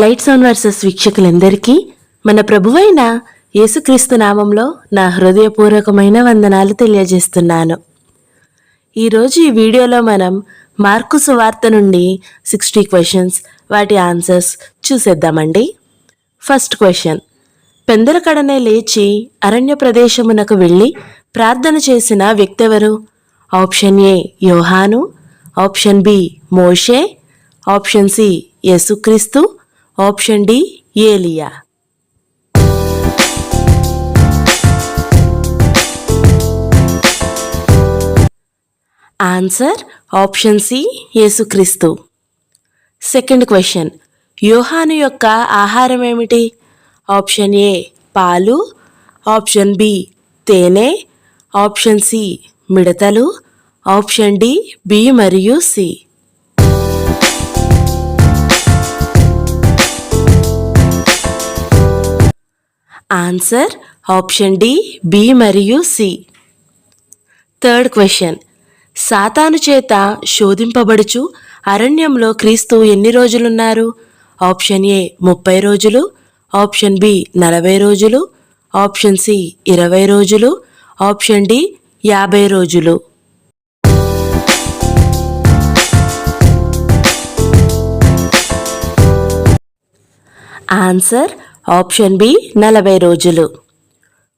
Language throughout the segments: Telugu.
లైట్స్ ఆన్ వర్సెస్ వీక్షకులందరికీ మన ప్రభువైన యేసుక్రీస్తు నామంలో నా హృదయపూర్వకమైన వందనాలు తెలియజేస్తున్నాను. ఈరోజు ఈ వీడియోలో మనం మార్కు సువార్త నుండి సిక్స్టీ క్వశ్చన్స్ వాటి ఆన్సర్స్ చూసేద్దామండి. First question. పెందలకడనే లేచి అరణ్య ప్రదేశమునకు వెళ్ళి ప్రార్థన చేసిన వ్యక్తి ఎవరు option A Yohanu option B Moshe option C Yesukristu option D Eliya answer option C Yesukristu second question Yohanu యొక్క ఆహారం ఏమిటి? ఆప్షన్ ఏ పాలు. ఆప్షన్ బి తేనె. ఆప్షన్ సి మిడతలు. ఆప్షన్ డి బి మరియు C answer option D B మరియు సి థర్డ్ క్వశ్చన్ సాతాను చేత శోధింపబడుచు అరణ్యంలో క్రీస్తు ఎన్ని రోజులున్నారు? ఆప్షన్ ఏ ముప్పై రోజులు. ఆప్షన్ బి నలభై రోజులు. ఆప్షన్ సి ఇరవై రోజులు. ఆప్షన్ డి యాభై రోజులు. ఆన్సర్ ఆప్షన్ బి నలభై రోజులు.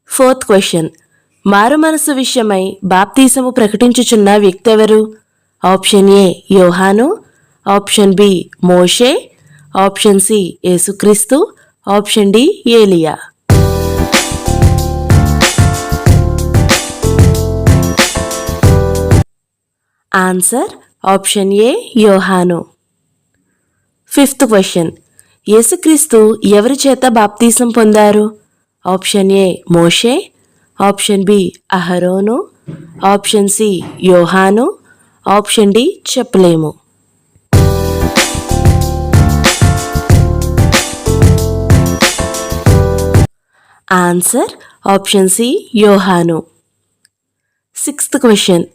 Fourth question. మారు మనసు విషయమై బాప్తీసము ప్రకటించుచున్న వ్యక్తి ఎవరు option A Yohanu option B Moshe option C Yesukristu option D Eliya. Answer option A Yohanu. Fifth question. Yesukristu ఎవరి చేత బాప్తీసం పొందారు? Option A Moshe. Option B Aharonu. Option C Yohanu. Option D చెప్పలేము answer option C Yohanu. Sixth question.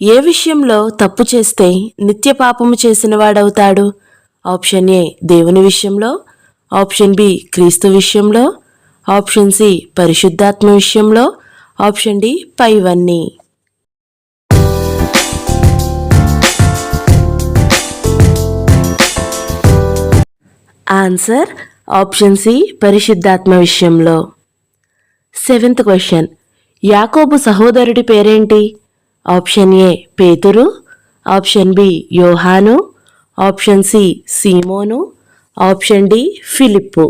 ఏ విషయంలో తప్పు చేస్తే నిత్య పాపము చేసిన వాడవుతాడు ఆప్షన్ ఏ దేవుని విషయంలో ఆప్షన్ బి క్రీస్తు విషయంలో ఆప్షన్ సి పరిశుద్ధాత్మ విషయంలో ఆప్షన్ డి పైవన్నీ. ఆన్సర్ ఆప్షన్ సి పరిశుద్ధాత్మ విషయంలో. Seventh question. యాకోబు సహోదరుడి పేరేంటి? Option A Pethuru option B Yohanu option C Seemonu option D Philippu.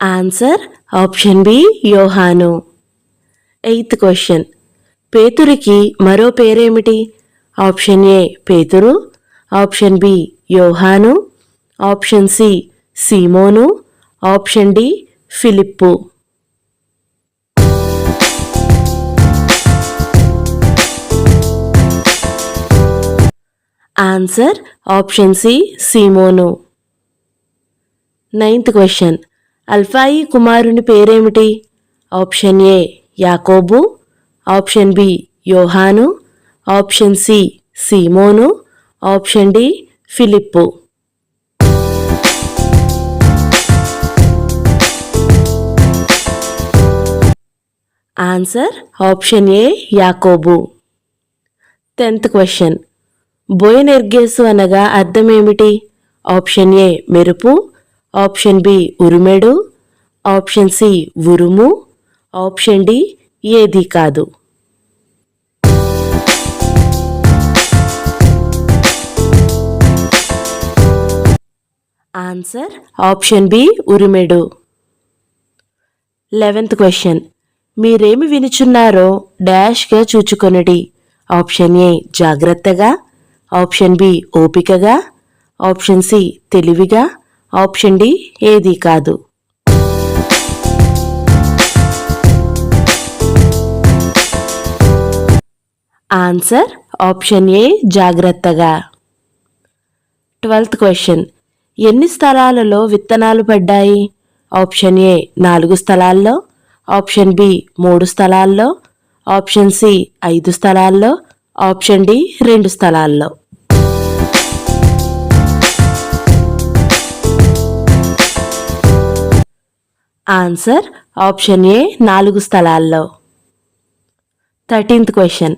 Answer option B Yohanu. Eighth question. పేతురికి మరో పేరేమిటి? Option A Pethuru option B Yohanu option C Seemonu option D Philippu. Answer option C Seemonu ninth question Alphayi కుమారుని పేరేమిటి option A Yakobu option B Yohanu option C Seemonu option D Philippu answer option A Yakobu tenth question బోయనెర్గేసు అనగా అర్థం ఏమిటి ఆప్షన్ ఏ మెరుపు ఆప్షన్ బి ఉరుమెడు ఆప్షన్ సి ఉరుము ఆప్షన్ డి ఏది కాదు. Answer option B ఉరిమెడు. Eleventh question. మీరేమి వినుచున్నారో డాష్గా చూచుకొనడి. ఆప్షన్ ఏ జాగ్రత్తగా ఆప్షన్ బి ఓపికగా ఆప్షన్ సి తెలివిగా ఆప్షన్ డి ఏది కాదు. ఆన్సర్ ఆప్షన్ ఏ జాగ్రత్తగా. Twelfth question. ఎన్ని స్థలాలలో విత్తనాలు పడ్డాయి? ఆప్షన్ ఏ నాలుగు స్థలాల్లో ఆప్షన్ బి మూడు స్థలాల్లో ఆప్షన్ సి ఐదు స్థలాల్లో ఆప్షన్ డి రెండు స్థలాల్లో. ఆన్సర్ ఆప్షన్ ఏ నాలుగు స్థలాల్లో. థర్టీన్త్ క్వశ్చన్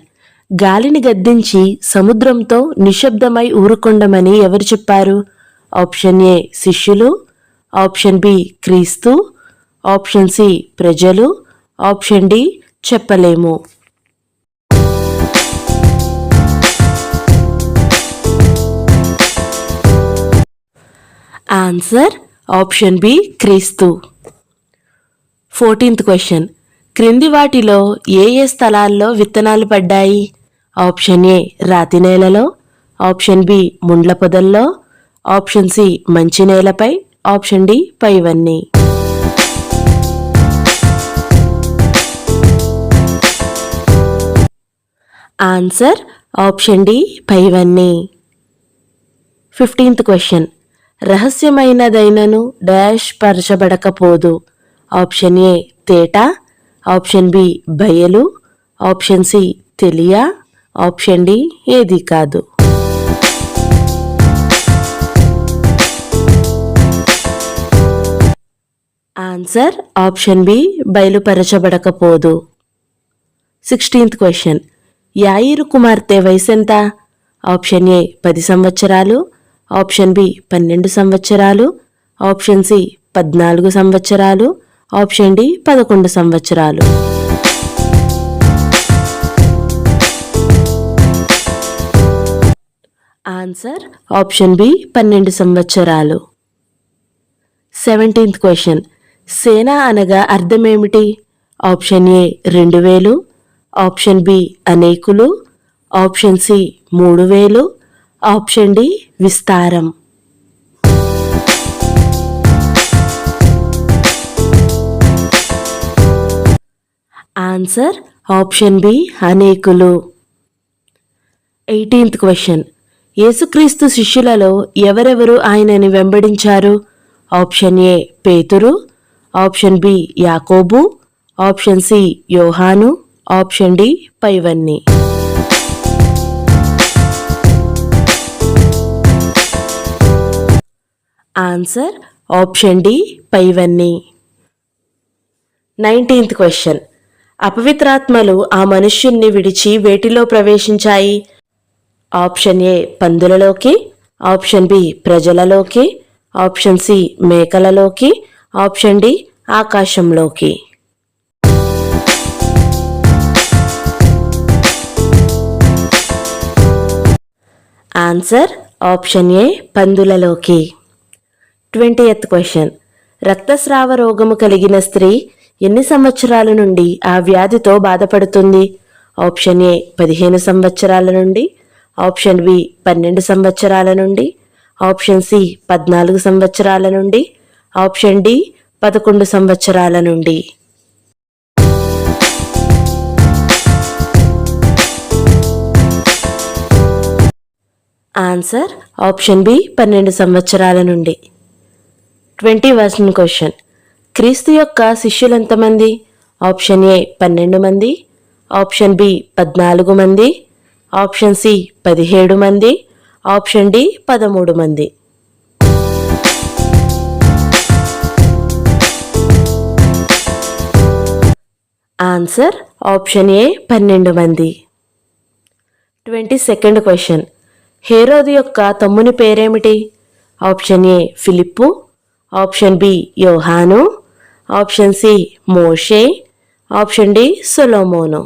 గాలిని గద్దించి సముద్రంతో నిశ్శబ్దమై ఊరుకొండమని ఎవరు చెప్పారు? ఆప్షన్ ఏ శిష్యులు. Option B Kristu. Option C ప్రజలు. ఆప్షన్ డి చెప్పలేము. Answer option B Kristu. Fourteenth question. క్రింది వాటిలో ఏ ఏ స్థలాల్లో విత్తనాలు పడ్డాయి? ఆప్షన్ ఏ రాతి నేలలో ఆప్షన్ బి ముండ్ల పొదల్లో ఆప్షన్ సి మంచి నేలపై ఆప్షన్ డి పైవన్నీ. ఆన్సర్ ఆప్షన్ డి పైవన్నీ. Fifteenth question. రహస్యమైనదైనను డాష్ పరచబడకపోదు. ఆప్షన్ ఏ తేట ఆప్షన్ బి బయలు ఆప్షన్ సి తెలియ ఆప్షన్ డి ఏది కాదు. Answer option B బయలుపరచబడకపోదు. Sixteenth question. యాయిరు కుమార్తె వయసెంత? ఆప్షన్ ఏ పది సంవత్సరాలు ఆప్షన్ బి పన్నెండు సంవత్సరాలు ఆప్షన్ సి పద్నాలుగు సంవత్సరాలు ఆప్షన్ డి పదకొండు సంవత్సరాలు. ఆన్సర్ ఆప్షన్ బి పన్నెండు సంవత్సరాలు. సెవెంటీన్త్ క్వశ్చన్ సేన అనగా అర్థమేమిటి? ఆప్షన్ ఏ రెండు వేలు. ఆప్షన్ బి అనేకులు. ఆప్షన్ సి మూడు వేలు. ఆప్షన్ డి విస్తారం. ఆన్సర్ ఆప్షన్ బి అనేకులు. ఎయిటీన్త్ క్వశ్చన్ యేసుక్రీస్తు శిష్యులలో ఎవరెవరు ఆయనని వెంబడించారు? Option A Pethuru option B Yakobu option C Yohanu option D పైవన్నీ. ఆన్సర్ ఆప్షన్ డి పైవన్నీ. నైన్టీన్త్ క్వశ్చన్ అపవిత్రాత్మలు ఆ మనుష్యుణ్ణి విడిచి వేటిలో ప్రవేశించాయి? ఆప్షన్ ఏ పందులలోకి ఆప్షన్ బి ప్రజలలోకి ఆప్షన్ సి మేకలలోకి ఆప్షన్ డి ఆకాశంలోకి. Answer option A పందులలోకి. Twentieth question. రక్తస్రావ రోగము కలిగిన స్త్రీ ఎన్ని సంవత్సరాల నుండి ఆ వ్యాధితో బాధపడుతుంది? ఆప్షన్ ఏ పదిహేను సంవత్సరాల నుండి ఆప్షన్ బి పన్నెండు సంవత్సరాల నుండి ఆప్షన్ సి పద్నాలుగు సంవత్సరాల నుండి ఆప్షన్ డి పదకొండు సంవత్సరాల నుండి. ఆన్సర్ ఆప్షన్ బి పన్నెండు సంవత్సరాల నుండి. ట్వంటీ వర్షన్ క్వశ్చన్ క్రీస్తు యొక్క శిష్యులు ఎంతమంది? ఆప్షన్ ఏ పన్నెండు మంది. ఆప్షన్ బి పద్నాలుగు మంది. ఆప్షన్ సి పదిహేడు మంది. ఆప్షన్ డి పదమూడు మంది. ఆన్సర్ ఆప్షన్ ఏ పన్నెండు మంది. Twenty second question. హేరోది యొక్క తమ్ముని పేరేమిటి? Option A Philippu. Option B Yohanu. Option C Moshe option D Solomonu.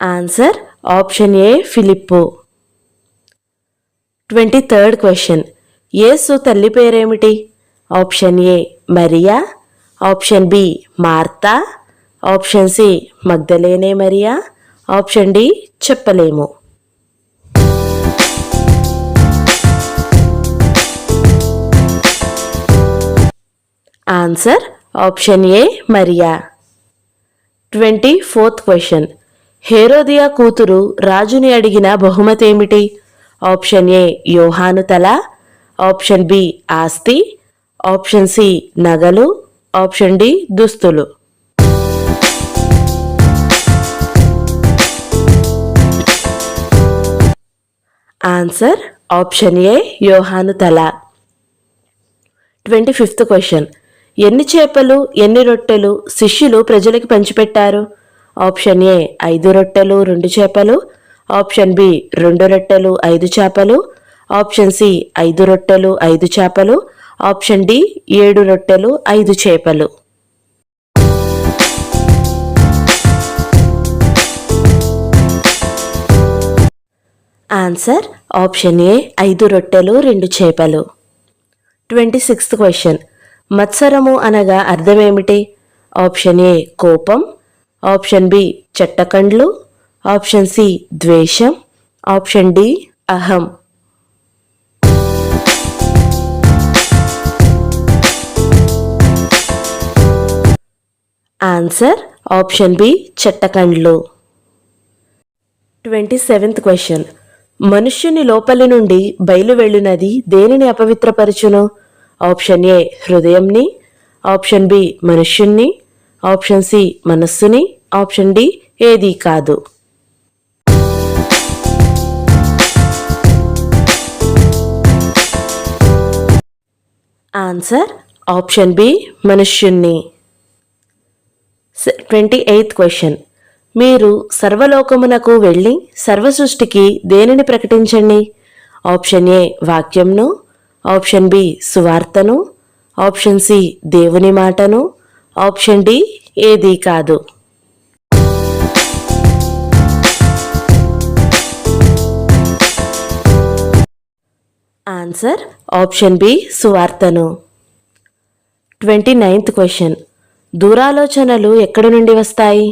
Answer option A Philippu twenty third question Yesu తల్లి పేరేమిటి? Option A Mariya option B Martha option C Magdalene Mariya option D చెప్పలేము answer option A Mariya. Twenty fourth question. Herodiya కూతురు రాజుని అడిగిన బహుమతి ఏమిటి? ఆప్షన్ ఏ యోహాను తల. ఆప్షన్ బి ఆస్తి. ఆప్షన్ సి నగలు. ఆప్షన్ డి దుస్తులు. ఆన్సర్ ఆప్షన్ ఏ యోహాను తల. Twenty fifth question. ఎన్ని చేపలు ఎన్ని రొట్టెలు శిష్యులు ప్రజలకు పంచిపెట్టారు? ఆప్షన్ ఏ ఐదు రొట్టెలు రెండు చేపలు. ఆప్షన్ బి రెండు రొట్టెలు ఐదు చేపలు. ఆప్షన్ సి ఐదు రొట్టెలు ఐదు చేపలు. ఆప్షన్ డి ఏడు రొట్టెలు ఐదు చేపలు. ఆన్సర్ ఆప్షన్ ఏ ఐదు రొట్టెలు రెండు చేపలు. Twenty sixth question. మత్సరము అనగా అర్థమేమిటి? ఆప్షన్ ఏ కోపం. ఆప్షన్ బి చెట్టకండ్లు. ఆప్షన్ సి ద్వేషం. ఆప్షన్ డి అహం. Answer option B చెట్టకండ్లు. Twenty seventh question. మనుష్యుని లోపలి నుండి బయలు వెళ్ళినది దేనిని అపవిత్రపరచును? ఆప్షన్ ఏ హృదయంని ఆప్షన్ బి మనుష్యుణ్ణి ఆప్షన్ సి మనస్సుని ఆప్షన్ డి ఏది కాదు. Answer option B మనుష్యుణ్ణి. Twenty eighth question. మీరు సర్వలోకమునకు వెళ్ళి సర్వసృష్టికి దేనిని ప్రకటించండి? ఆప్షన్ ఏ వాక్యంను ఆప్షన్ బి సువార్తను ఆప్షన్ సి దేవుని మాటను ఆప్షన్ డి ఏది కాదు. ఆన్సర్ ఆప్షన్ బి సువార్తను. Twenty ninth question. దూరాలోచనలు ఎక్కడి నుండి వస్తాయి?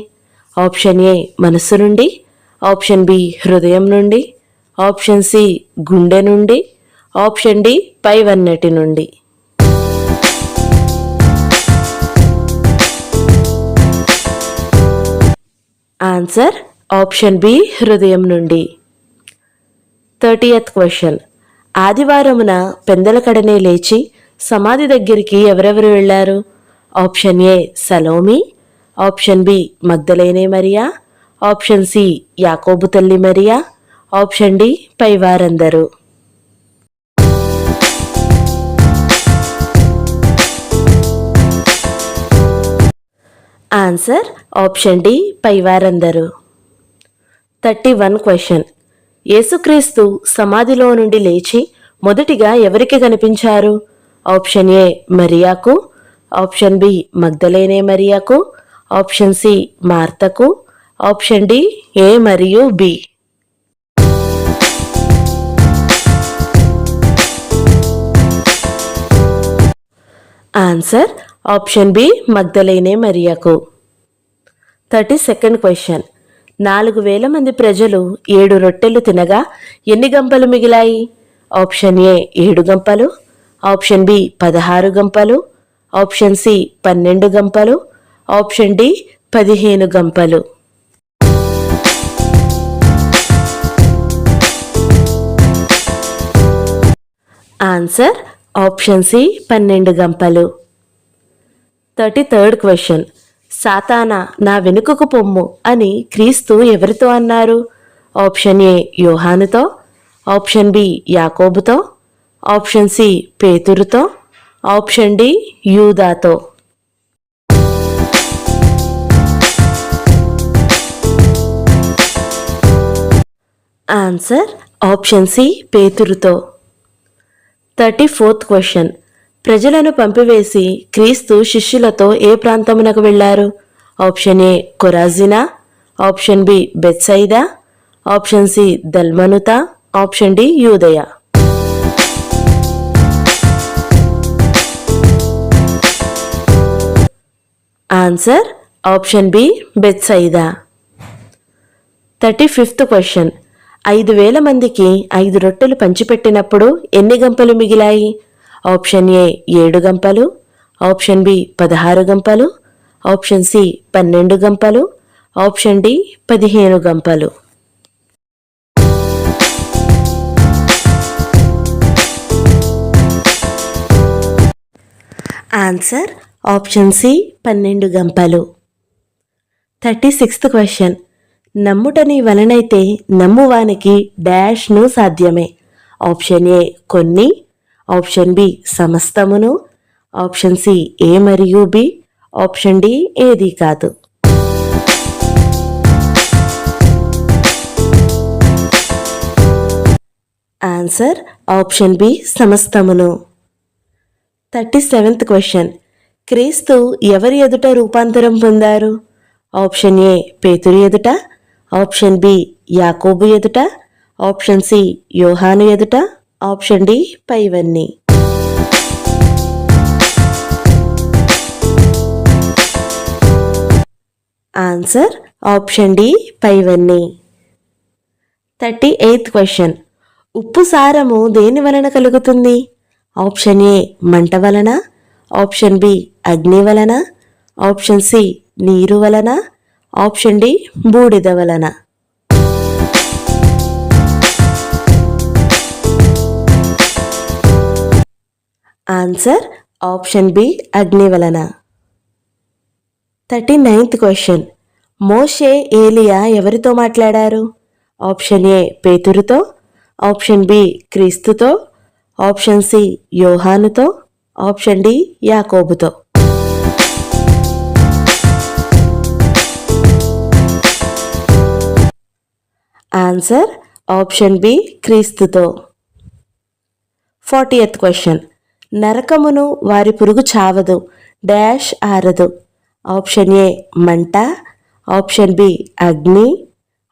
ఆప్షన్ ఏ మనస్సు నుండి ఆప్షన్ బి హృదయం నుండి ఆప్షన్ సి గుండె నుండి ఆప్షన్ డి పైవన్నటి నుండి. ఆన్సర్ ఆప్షన్ బి హృదయం నుండి. Thirtieth question. ఆదివారమున పెందల కడనే లేచి సమాధి దగ్గరికి ఎవరెవరు వెళ్ళారు? Option A Salomi. Option B Magdalene Mariya. Option C Yakobu తల్లి మరియా. ఆప్షన్ డి పైవారందరూ. Answer option D పైవారందరూ. Thirty one question. యేసుక్రీస్తు సమాధిలో నుండి లేచి మొదటిగా ఎవరికి కనిపించారు? ఆప్షన్ ఏ మరియాకు ఆప్షన్ బి మగ్ధలేనే మరియాకు ఆప్షన్ సి మార్తకు ఆప్షన్ డి ఏ మరియు B. Answer option B Magdalene మరియాకు. Thirty second question. నాలుగు వేల మంది ప్రజలు ఏడు రొట్టెలు తినగా ఎన్ని గంపలు మిగిలాయి? ఆప్షన్ ఏ ఏడు గంపలు ఆప్షన్ బి పదహారు గంపలు ఆప్షన్ సి పన్నెండు గంపలు ఆప్షన్ డి పదిహేను గంపలు. ఆన్సర్ ఆప్షన్ సి పన్నెండు గంపలు. Thirty third question. సాతానా నా వెనుకకు పొమ్ము అని క్రీస్తు ఎవరితో అన్నారు? ఆప్షన్ ఏ యోహానుతో. ఆప్షన్ బి యాకోబుతో. ఆప్షన్ సి పేతురుతో. ఆప్షన్ డి యూదాతో. Answer option C పేతురుతో. Thirty fourth question. ప్రజలను పంపివేసి క్రీస్తు శిష్యులతో ఏ ప్రాంతమునకు వెళ్ళారు? ఆప్షన్ ఏ కొరాజినా ఆప్షన్ బి బెత్సైదా ఆప్షన్ సి దల్మనుత ఆప్షన్ డి యూదయ. Answer option B Bethsaida. Thirty fifth question. ఐదు వేల మందికి ఐదు రొట్టెలు పంచిపెట్టినప్పుడు ఎన్ని గంపలు మిగిలాయి? ఆప్షన్ ఏ ఏడు గంపలు ఆప్షన్ బి పదహారు గంపలు ఆప్షన్ సి పన్నెండు గంపలు ఆప్షన్ డి పదిహేను గంపలు. ఆన్సర్ ఆప్షన్ సి పన్నెండు గంపలు. థర్టీ సిక్స్త్ క్వశ్చన్ నమ్ముటని వలనైతే నమ్మువానికి డాష్ను సాధ్యమే. ఆప్షన్ ఏ కొన్ని ఆప్షన్ బి సమస్తమును ఆప్షన్ సి ఏ మరియు బి ఆప్షన్ డి ఏది కాదు. ఆన్సర్ ఆప్షన్ బి సమస్తమును. Thirty seventh question. క్రీస్తు ఎవరి ఎదుట రూపాంతరం పొందారు? ఆప్షన్ ఏ పేతురు ఎదుట ఆప్షన్ బి యాకోబు ఎదుట ఆప్షన్ సి యోహాను ఎదుట ఆప్షన్ డి పైవన్నీ ఆన్సర్ ఆప్షన్ డి పైవన్నీ థర్టీ ఎయిత్ క్వశ్చన్. ఉప్పు సారము దేని వలన కలుగుతుంది? ఆప్షన్ ఏ మంట వలన. ఆప్షన్ బి అగ్ని వలన. ఆప్షన్ సి నీరు వలన. ఆప్షన్ డి బూడిద వలన. ఆన్సర్ ఆప్షన్ బి అగ్ని వలన థర్టీ నైన్త్ క్వశ్చన్ మోషే ఏలియా ఎవరితో మాట్లాడారు? ఆప్షన్ ఏ పేతురుతో ఆప్షన్ బి క్రీస్తుతో ఆప్షన్ సి యోహానుతో ఆప్షన్ డి యాకోబుతో ఆన్సర్ ఆప్షన్ బి క్రీస్తుతో ఫార్టీ ఎత్ క్వశ్చన్ నరకమును వారి పురుగు చావదు డాష్ ఆరదు. ఆప్షన్ ఏ మంట ఆప్షన్ బి అగ్ని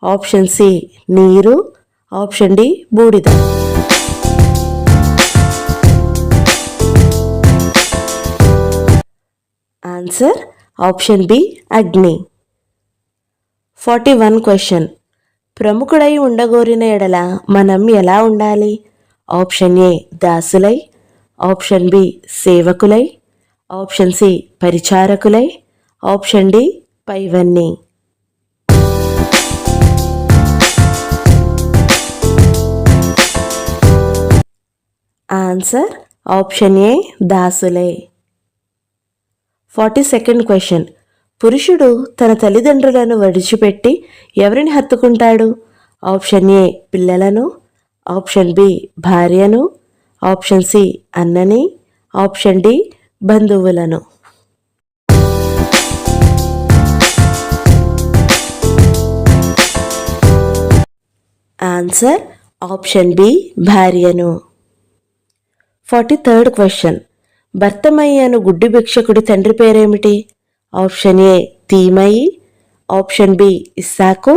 ఆప్షన్ సి నీరు ఆప్షన్ డి బూడిద. ఆన్సర్ ఆప్షన్ బి అగ్ని. Forty one question. ప్రముఖుడై ఉండగోరిన ఎడల మనం ఎలా ఉండాలి? ఆప్షన్ ఏ దాసులై ఆప్షన్ బి సేవకులై ఆప్షన్ సి పరిచారకులై ఆప్షన్ డి పైవన్నీ. Answer option A దాసులై. Forty second question. పురుషుడు తన తల్లిదండ్రులను విడిచిపెట్టి ఎవరిని హత్తుకుంటాడు? ఆప్షన్ ఏ పిల్లలను ఆప్షన్ బి భార్యను ఆప్షన్ సి అన్నని ఆప్షన్ డి బంధువులను. ఆన్సర్ ఆప్షన్ బి భార్యను. Forty third question. భర్తమయ్యను గుడ్డి భిక్షకుడి తండ్రి పేరేమిటి? ఆప్షన్ ఏ తీమయి ఆప్షన్ బి ఇస్సాకు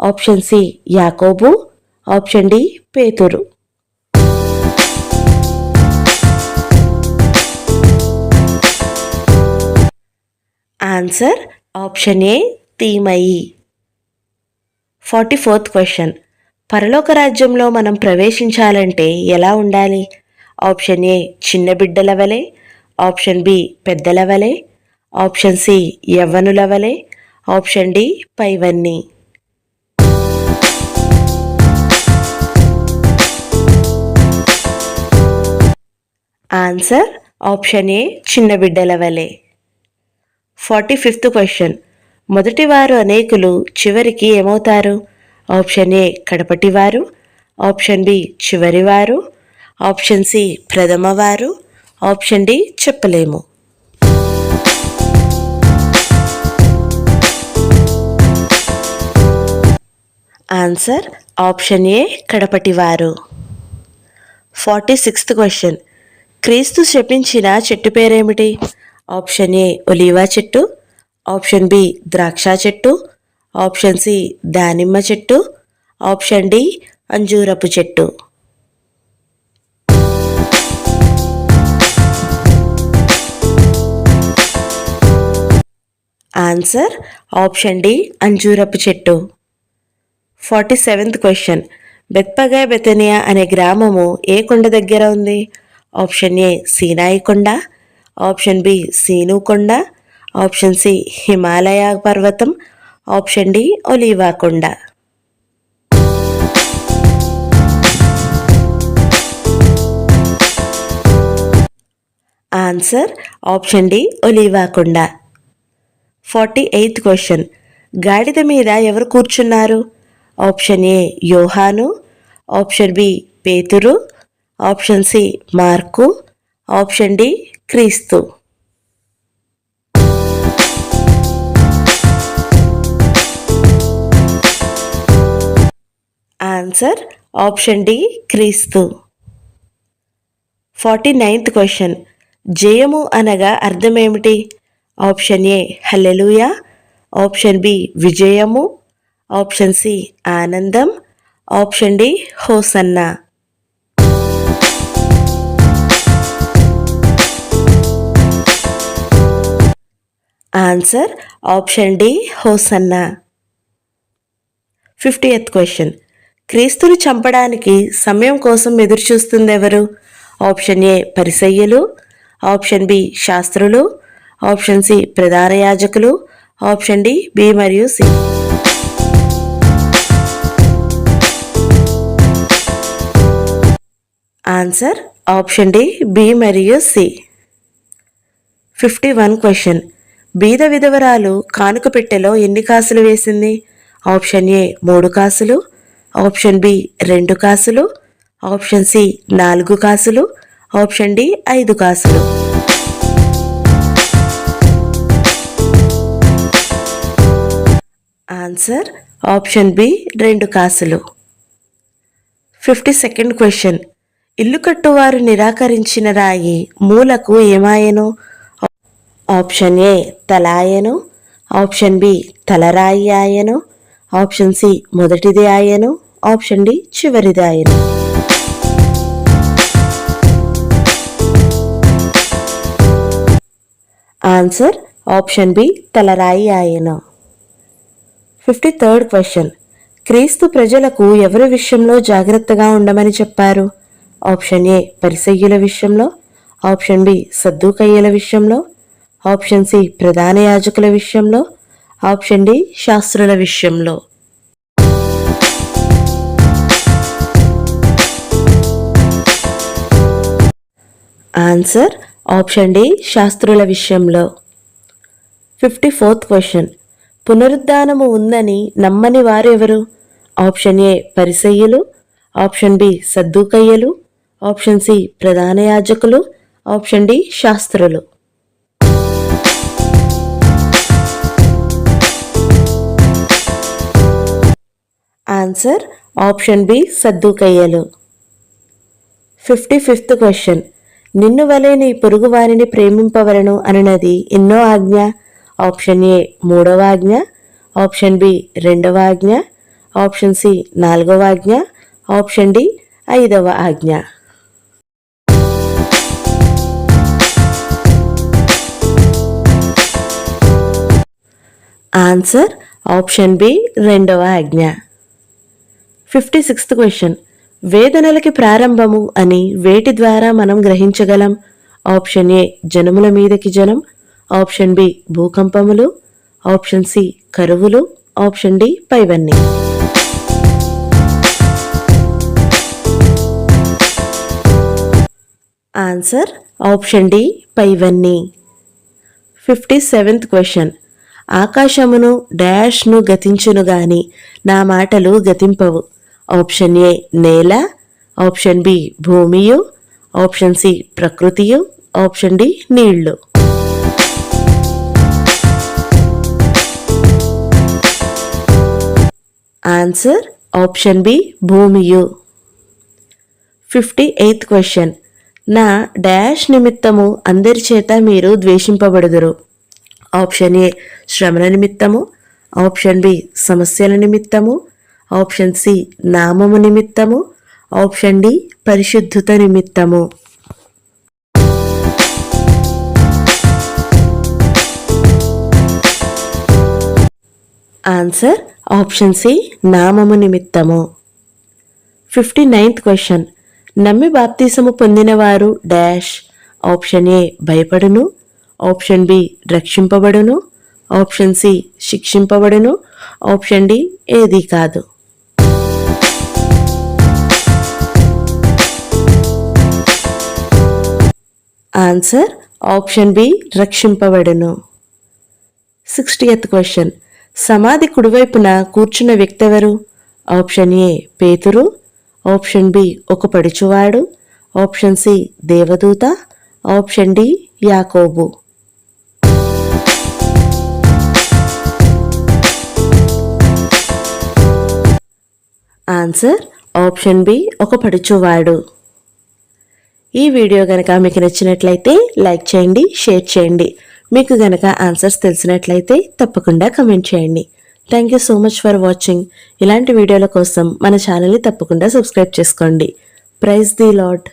ఆప్షన్ సి యాకోబు ఆప్షన్ డి పేతురు. Answer option A తీమయి. Forty fourth question. పరలోక రాజ్యంలో మనం ప్రవేశించాలంటే ఎలా ఉండాలి? ఆప్షన్ ఏ చిన్న బిడ్డల వలె. ఆప్షన్ బి పెద్దల వలె. ఆప్షన్ సి యవ్వనుల వలె. ఆప్షన్ డి పైవన్నీ. ఆన్సర్ ఆప్షన్ ఏ చిన్న బిడ్డల వలె. Forty fifth question. మొదటివారు అనేకులు చివరికి ఏమవుతారు? ఆప్షన్ ఏ కడపటివారు ఆప్షన్ బి చివరివారు ఆప్షన్ సి ప్రథమవారు ఆప్షన్ డి చెప్పలేము. ఆన్సర్ ఆప్షన్ ఏ కడపటివారు ఫార్టీ సిక్స్త్ క్వశ్చన్. క్రీస్తు శపించిన చెట్టు పేరేమిటి? ఆప్షన్ ఏ ఒలీవా చెట్టు ఆప్షన్ బి ద్రాక్ష చెట్టు ఆప్షన్ సి దానిమ్మ చెట్టు ఆప్షన్ డి అంజూరపు చెట్టు. ఆన్సర్ ఆప్షన్ డి అంజూరపు చెట్టు. ఫార్టీ సెవెంత్ క్వశ్చన్ బెత్పగా బెతనియా అనే గ్రామము ఏ కొండ దగ్గర ఉంది? ఆప్షన్ ఏ సీనాయి కొండ ఆప్షన్ బి సీనుకొండ ఆప్షన్ సి హిమాలయ పర్వతం ఆప్షన్ డి ఒలీవా కొండ ఆన్సర్ ఆప్షన్ డి ఒలీవా కొండ ఫార్టీ ఎయిత్ క్వశ్చన్. గాడిద మీద ఎవరు కూర్చున్నారు? ఆప్షన్ ఏ యోహాను ఆప్షన్ బి పేతురు ఆప్షన్ సి మార్కు ఆప్షన్ డి క్రీస్తు. ఆన్సర్ ఆప్షన్ డి క్రీస్తు. ఫార్టీ నైన్త్ క్వశ్చన్ జయము అనగా అర్థమేమిటి? ఆప్షన్ ఏ హల్లెలూయా ఆప్షన్ బి విజయము. ఆప్షన్ సి ఆనందం. ఆప్షన్ డి హోసన్నా. ఆన్సర్ ఆప్షన్ డి హోసన్నా ఫిఫ్టీ ఎత్ క్వశ్చన్ క్రీస్తుని చంపడానికి సమయం కోసం ఎదురుచూస్తుంది ఎవరు ఆప్షన్ ఏ పరిసయ్యలు. ఆప్షన్ బి శాస్త్రులు. ఆప్షన్ సి ప్రధాన యాజకులు. ఆప్షన్ డి బి మరియు C answer option D B మరియు సి ఫిఫ్టీ వన్ క్వశ్చన్ బీద విధవరాలు కానుక పెట్టెలో ఎన్ని కాసులు వేసింది? ఆప్షన్ ఏ మూడు కాసులు ఆప్షన్ బి రెండు కాసులు ఆప్షన్ సి నాలుగు కాసులు ఆప్షన్ డి ఐదు కాసులు. ఆన్సర్ ఆప్షన్ బి రెండు కాసులు. Fifty second question. ఇల్లు కట్టువారు నిరాకరించిన రాయి మూలకు ఏమాయను? ఆప్షన్ ఏ తలాయను ఆప్షన్ బి తలరాయి ఆయను ఆప్షన్ సి మొదటిది ఆయను ఆప్షన్ డి చివరిది ఆయను. ఆన్సర్ ఆప్షన్ బి తలరాయి ఆయన. ఫిఫ్టీ థర్డ్ క్వశ్చన్ క్రీస్తు ప్రజలకు ఎవరి విషయంలో జాగ్రత్తగా ఉండమని చెప్పారు? ఆప్షన్ ఏ పరిసయ్యుల విషయంలో ఆప్షన్ బి సద్దుకయ్యల విషయంలో ఆప్షన్ సి ప్రధాన యాజకుల విషయంలో ఆప్షన్ డి శాస్త్రుల విషయంలో. ఆన్సర్ ఆప్షన్ డి శాస్త్రుల విషయంలో. Fifty fourth question. పునరుద్ధానము ఉందని నమ్మని వారు ఎవరు? ఆప్షన్ ఏ పరిసయ్యులు ఆప్షన్ బి సద్దుకయ్యలు ఆప్షన్ సి ప్రధాన యాజకులు ఆప్షన్ డి శాస్త్రులు. ఆన్సర్ ఆప్షన్ బి సద్దుకయ్యలు ఫిఫ్టీ ఫిఫ్త్ క్వశ్చన్. నిన్ను వలె నీ పొరుగు వారిని ప్రేమింపవలను అనునది ఎన్నో ఆజ్ఞ? ఆప్షన్ ఏ మూడవ ఆజ్ఞ. ఆప్షన్ బి రెండవ ఆజ్ఞ. ఆప్షన్ సి నాలుగవ ఆజ్ఞ. ఆప్షన్ డి ఐదవ ఆజ్ఞ. ఆన్సర్ ఆప్షన్ బి రెండవ ఆజ్ఞ. Fifty sixth question. వేదనలకి ప్రారంభము అని వేటి ద్వారా మనం గ్రహించగలం? ఆప్షన్ ఏ జనముల మీదకి జనం. ఆప్షన్ బి భూకంపములు. ఆప్షన్ సి కరువులు. ఆప్షన్ డి పైవన్నీ. ఆన్సర్ ఆప్షన్ డి పైవన్నీ. Fifty seventh question. ఆకాశమును డాష్ను గతించును గాని నా మాటలు గతింపవు. ఆప్షన్ ఏ నేల ఆప్షన్ బి భూమియు ఆప్షన్ సి ప్రకృతియు ఆప్షన్ డి నీళ్ళు. Answer option B భూమియు. Fifty eighth question. నా డాష్ నిమిత్తము అందరి చేత మీరు ద్వేషింపబడుదురు. ఆప్షన్ ఏ శ్రమల నిమిత్తము ఆప్షన్ బి సమస్యల నిమిత్తము ఆప్షన్ సి నామము నిమిత్తము ఆప్షన్ డి పరిశుద్ధత నిమిత్తము. ఆన్సర్ ఆప్షన్ సి నామము నిమిత్తము. ఫిఫ్టీ నైన్త్ క్వశ్చన్ నమ్మి బాప్తీసము పొందినవారు డాష్. ఆప్షన్ ఏ భయపడును. ఆప్షన్ బి రక్షింపబడును. ఆప్షన్ సి శిక్షింపబడును. ఆప్షన్ డి ఏది కాదు. ఆన్సర్ ఆప్షన్ బి రక్షింపబడును. సిక్స్టీయత్ క్వశ్చన్ సమాధి కుడివైపున కూర్చున్న వ్యక్తి ఎవరు ఆప్షన్ ఏ పేతురు. ఆప్షన్ బి ఒక పడుచువాడు. ఆప్షన్ సి దేవదూత. ఆప్షన్ డి యాకోబు. ఆన్సర్ ఆప్షన్ బి ఒక పడుచువాడు. ఈ వీడియో గనక మీకు నచ్చినట్లయితే లైక్ చేయండి షేర్ చేయండి. మీకు గనక ఆన్సర్స్ తెలిసినట్లయితే తప్పకుండా కమెంట్ చేయండి. Thank you so much for watching ఇలాంటి వీడియోల కోసం మన ఛానల్ని తప్పకుండా సబ్స్క్రైబ్ చేసుకోండి. Praise the lord